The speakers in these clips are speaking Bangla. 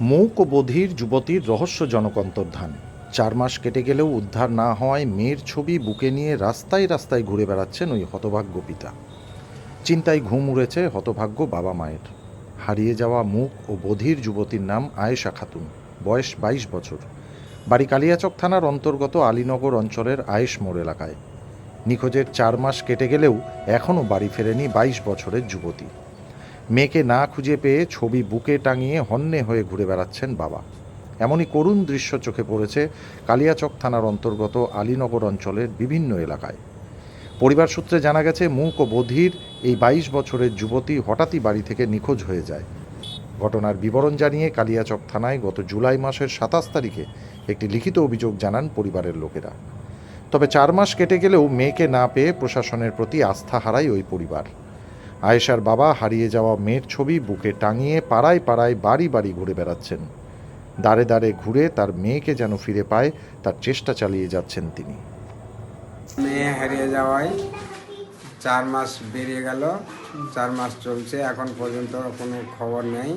মৌক বধির যুবতীর রহস্যজনক অন্তর্ধান। চার মাস কেটে গেলেও উদ্ধার না হওয়ায় মেয়ের ছবি বুকে নিয়ে রাস্তায় রাস্তায় ঘুরে বেড়াচ্ছেন ওই হতভাগ্য পিতা। চিন্তায় ঘুম উড়েছে হতভাগ্য বাবা মায়ের। হারিয়ে যাওয়া মুখ ও বধির যুবতীর নাম আয়েশা খাতুন, বয়স বাইশ বছর। বাড়ি কালিয়াচক থানার অন্তর্গত আলীনগর অঞ্চলের আয়েশ মোড় এলাকায়। নিখোঁজের চার মাস কেটে গেলেও এখনও বাড়ি ফেরেনি বাইশ বছরের যুবতী। মেয়েকে না খুঁজে পেয়ে ছবি বুকে টাঙিয়ে হন্যে হয়ে ঘুরে বেড়াচ্ছেন বাবা। এমনই করুণ দৃশ্য চোখে পড়েছে কালিয়াচক থানার অন্তর্গত আলীনগর অঞ্চলের বিভিন্ন এলাকায়। পরিবার সূত্রে জানা গেছে, মুক ও বধির এই বাইশ বছরের যুবতী হঠাৎই বাড়ি থেকে নিখোঁজ হয়ে যায়। ঘটনার বিবরণ জানিয়ে কালিয়াচক থানায় গত জুলাই মাসের সাতাশ তারিখে একটি লিখিত অভিযোগ জানান পরিবারের লোকেরা। তবে চার মাস কেটে গেলেও মেয়েকে না পেয়ে প্রশাসনের প্রতি আস্থা হারায় ওই পরিবার। আয়েশার বাবা হারিয়ে যাওয়া মেয়ের ছবি বুকে টাঙিয়ে পাড়ায় পাড়ায় বাড়ি বাড়ি ঘুরে বেড়াচ্ছেন। দাঁড়ে দাঁড়ে ঘুরে তার মেয়েকে যেন ফিরে পায়, তার চেষ্টা চালিয়ে যাচ্ছেন তিনি। মেয়ে হারিয়ে যাওয়ায় চার মাস বেরিয়ে গেল, চার মাস চলছে, এখন পর্যন্ত কোনো খবর নেই।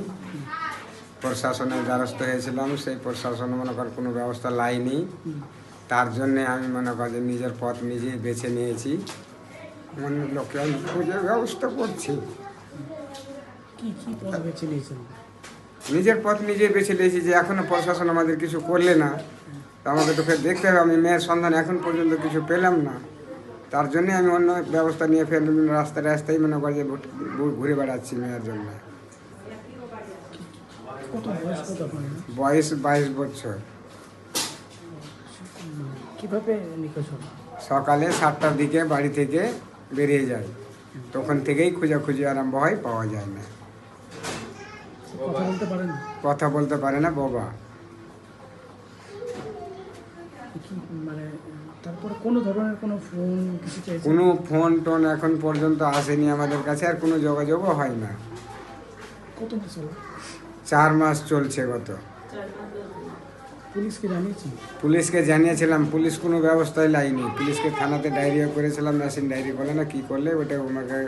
প্রশাসনের দ্বারস্থ হয়েছিলাম, সেই প্রশাসন মনে কর কোনো ব্যবস্থা লাইনি। তার জন্যে আমি মনে করি নিজের পথ নিজেই বেছে নিয়েছি। অন্য লোককে আমি খুঁজে ব্যবস্থা করছি। কি কি পথ বেছে নিয়েছেন? নিজের পথ নিজে বেছে নিয়েছি যে এখনও প্রশাসন আমাদের কিছু করলে না তো আমাকে তো ফের দেখতে হবে। আমি মেয়ের সন্ধান এখন পর্যন্ত কিছু পেলাম না। তার জন্যে আমি অন্য ব্যবস্থা নিয়ে ফের রাস্তায় রাস্তায় মনে করি যে ঘুরে বেড়াচ্ছি মেয়ের জন্য। বয়স বাইশ বছর। কীভাবে সকালে সাতটার দিকে বাড়ি থেকে বেরিয়ে যায়। তখন থেকেই খোঁজাখুঁজি আরম্ভ হয় পাওয়া যায় না। কথা বলতে পারে না। বাবা। মানে তারপরে কোনো ফোন কিছু চাইছে? কোনো ফোন টোন এখন পর্যন্ত আসেনি আমাদের কাছে আর কোনো যোগাযোগও হয় না। কত মাস চার মাস চলছে গত। পুলিশকে জানিয়েছেন? পুলিশকে জানিয়েছিলাম পুলিশ কোনো ব্যবস্থাই লাইনি। পুলিশকে থানাতে ডায়েরিও করেছিলাম মেশিন ডায়েরি বলে না কী করলে ওটা আমাকে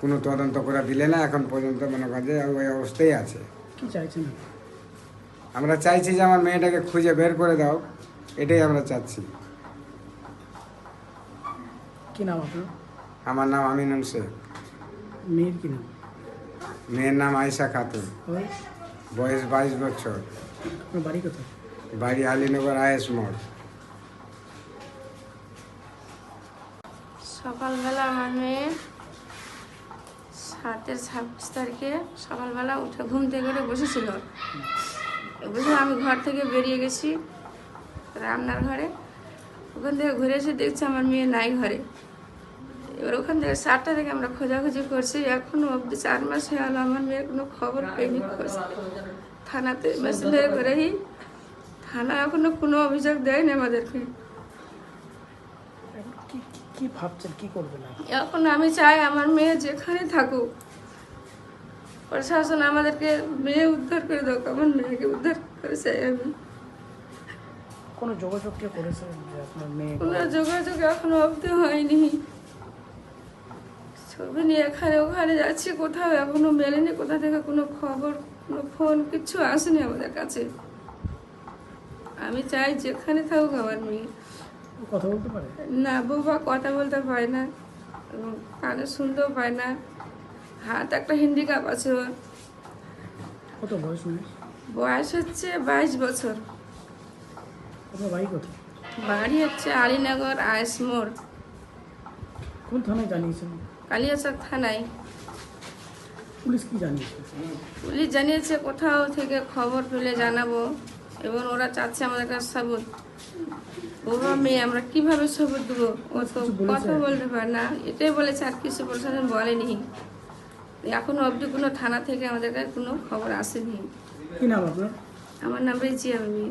কোনো তদন্ত করে দিলে না এখন পর্যন্ত মনে যে ওই অবস্থায় আছে। কি চাইছেন আমরা চাইছি যে আমার মেয়েটাকে খুঁজে বের করে দাও এটাই আমরা চাচ্ছি। কি নাম আপনার? আমার নাম আমিনুল শেখ। মেয়ের কি নাম? মেয়ের নাম আয়সা খাতুন। বয়স? বয়স বাইশ বছর। বাড়ি কোথায়? বাড়ি আলীনগর আয়েস মোড়। সকালবেলা আমার মেয়ে সাতের ছাব্বিশ তারিখে সকালবেলা উঠে ঘুম থেকে উঠে বসেছিল। বসে আমি ঘর থেকে বেরিয়ে গেছি রান্নার ঘরে। ওখান থেকে ঘুরে এসে দেখছি আমার মেয়ে নাই ঘরে। এবার ওখান থেকে সাতটা থেকে আমরা খোঁজাখুঁজি করছি। এখনও অবধি চার মাস হয়ে আমার মেয়ের কোনো খবর পেয়নি খোঁজ। থানাতে মেসেঞ্জার করেই থানা এখনও কোনো অভিযোগ দেয়নি আমাদেরকে। কি কি ভাবছেন? কি করবেন এখন? আমি চাই আমার মেয়ে যেখানে থাকুক প্রশাসন আমাদেরকে মেয়ে উদ্ধার করে দাও আমার মেয়েকে উদ্ধার করে চাই আমি। কোনো যোগাযোগ কে করেছেন যে আপনার মেয়ে? কোনো যোগাযোগ এখনও অবধি হয়নি। ছবি নিয়ে এখানে ওখানে যাচ্ছি কোথাও এখনও মেলেনি কোথা থেকে কোনো খবর কোনো ফোন কিচ্ছু আসেনি আমাদের কাছে। আমি চাই যেখানে থাকুক আমার মেয়ে। কথা বলতে পারে? না বৌবা কথা বলতে পারে না কানে শুনতেও পায় না। হাত একটা হ্যান্ডিক্যাপ আছে ওর। কত বয়স বয়স হচ্ছে বাইশ বছর। বাড়ি হচ্ছে আলীনগর আইস মোড়। কোন থানায় জানিয়েছেন? কালিয়াচক থানায়। পুলিশ কি জানিয়েছে? পুলিশ জানিয়েছে কোথাও থেকে খবর পেলে জানাব। এবং ওরা চাচ্ছে আমাদের কাছে সাবুত ওরা মেয়ে আমরা কীভাবে সবুত দেবো? ও তো কথা বলতে পারে না। এটাই বলেছে আর কিছু প্রশাসন বলেনি। এখনও অবধি কোনো থানা থেকে আমাদের কাছে কোনো খবর আসেনি। কি নাম আপনার? আমার নাম রেজিয়া আমি।